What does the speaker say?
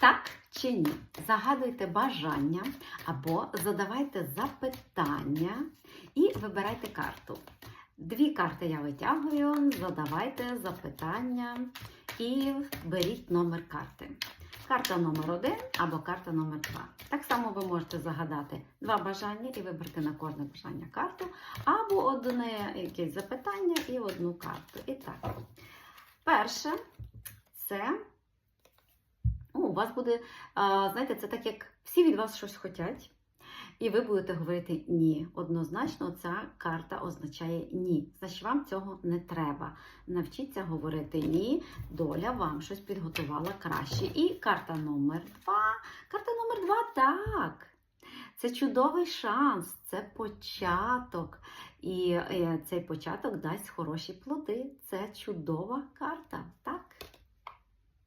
Так чи ні? Загадуйте бажання або задавайте запитання і вибирайте карту. Дві карти я витягую, задавайте запитання і беріть номер карти. Карта номер один або карта номер два. Так само ви можете загадати два бажання і вибрати на кожне бажання карту, або одне якесь запитання і одну карту. І так, перше це вас буде, знаєте, це так, як всі від вас щось хочуть, і ви будете говорити ні. Однозначно, ця карта означає ні. Значить, вам цього не треба. Навчіться говорити ні. Доля вам щось підготувала краще. І карта номер два. Карта номер два так. Це чудовий шанс, це початок. І е, цей початок дасть хороші плоди. Це чудова карта.